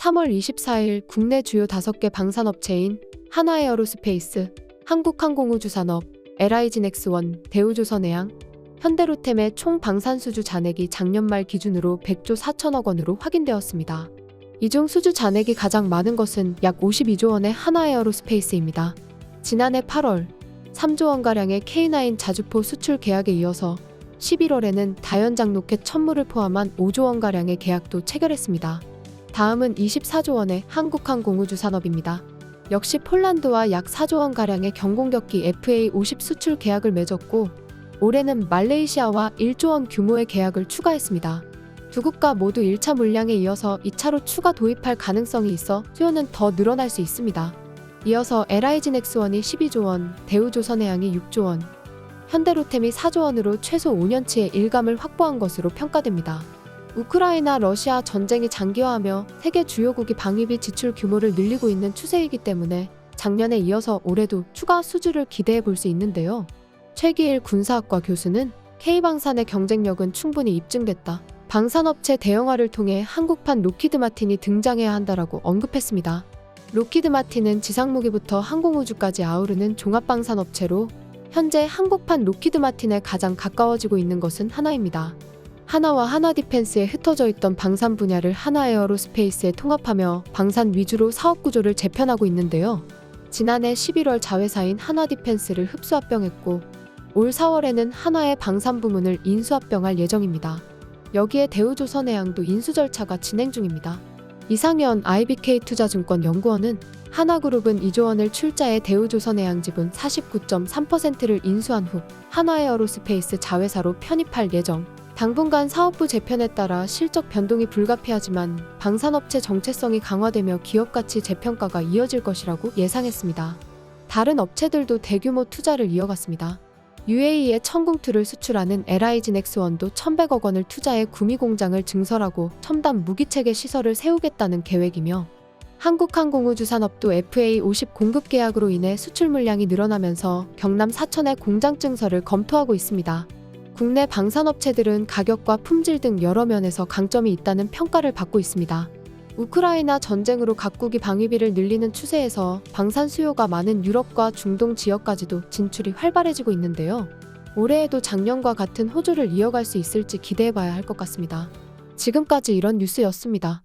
3월 24일 국내 주요 5개 방산업체인 하나에어로스페이스, 한국항공우주산업, LI진엑스원, 대우조선해양, 현대로템의 총 방산 수주 잔액이 작년 말 기준으로 100조 4천억 원으로 확인되었습니다. 이 중 수주 잔액이 가장 많은 것은 약 52조 원의 하나에어로스페이스입니다. 지난해 8월 3조 원가량의 K9 자주포 수출 계약에 이어서 11월에는 다연장 로켓 천무를 포함한 5조 원가량의 계약도 체결했습니다. 다음은 24조 원의 한국항공우주 산업입니다. 역시 폴란드와 약 4조 원가량의 경공격기 FA50 수출 계약을 맺었고 올해는 말레이시아와 1조 원 규모의 계약을 추가했습니다. 두 국가 모두 1차 물량에 이어서 2차로 추가 도입할 가능성이 있어 수요는 더 늘어날 수 있습니다. 이어서 LI진엑스원이 12조 원, 대우조선해양이 6조 원, 현대로템이 4조 원으로 최소 5년치의 일감을 확보한 것으로 평가됩니다. 우크라이나 러시아 전쟁이 장기화하며 세계 주요국이 방위비 지출 규모를 늘리고 있는 추세이기 때문에 작년에 이어서 올해도 추가 수주를 기대해 볼 수 있는데요. 최기일 군사학과 교수는 K방산의 경쟁력은 충분히 입증됐다. 방산업체 대형화를 통해 한국판 로키드 마틴이 등장해야 한다라고 언급했습니다. 로키드 마틴은 지상무기부터 항공우주까지 아우르는 종합방산업체로 현재 한국판 로키드 마틴에 가장 가까워지고 있는 것은 하나입니다. 하나와 하나 디펜스에 흩어져 있던 방산 분야를 하나 에어로스페이스에 통합하며 방산 위주로 사업 구조를 재편하고 있는데요. 지난해 11월 자회사인 하나 디펜스를 흡수 합병했고 올 4월에는 하나의 방산 부문을 인수 합병할 예정입니다. 여기에 대우조선해양도 인수 절차가 진행 중입니다. 이상현 IBK 투자증권 연구원은 하나그룹은 2조 원을 출자해 대우조선해양 지분 49.3%를 인수한 후 하나에어로스페이스 자회사로 편입할 예정. 당분간 사업부 재편에 따라 실적 변동이 불가피하지만 방산업체 정체성이 강화되며 기업 가치 재평가가 이어질 것이라고 예상했습니다. 다른 업체들도 대규모 투자를 이어갔습니다. UAE에 천궁투를 수출하는 LI진엑스원도 1,100억 원을 투자해 구미 공장을 증설하고 첨단 무기체계 시설을 세우겠다는 계획이며 한국항공우주산업도 FA50 공급 계약으로 인해 수출 물량이 늘어나면서 경남 사천에 공장 증설을 검토하고 있습니다. 국내 방산업체들은 가격과 품질 등 여러 면에서 강점이 있다는 평가를 받고 있습니다. 우크라이나 전쟁으로 각국이 방위비를 늘리는 추세에서 방산 수요가 많은 유럽과 중동 지역까지도 진출이 활발해지고 있는데요. 올해에도 작년과 같은 호조를 이어갈 수 있을지 기대해봐야 할 것 같습니다. 지금까지 이런 뉴스였습니다.